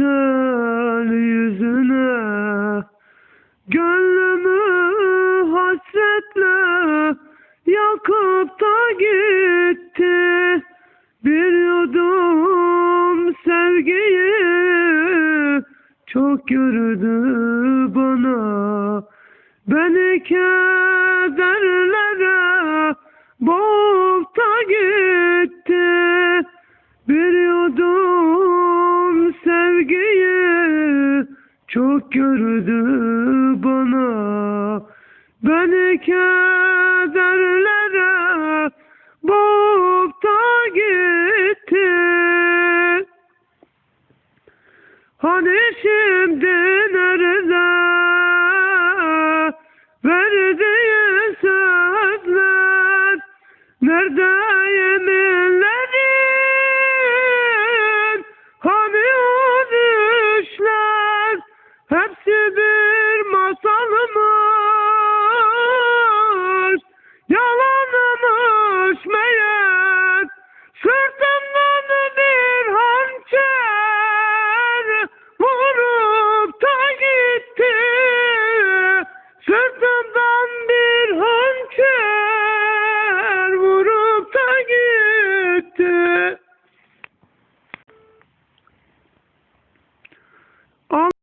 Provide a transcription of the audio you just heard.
güzel yüzüne Gönlümü hasretle yakıp da gitti. Bir yudum sevgiyi çok gördü bana. Beni kederlere boğup da gitti sevgiyi çok gördü bana. Beni kederlere boğup da gitti. Hani şimdi nerede? Verdiğin sözler Nerede yeminlerin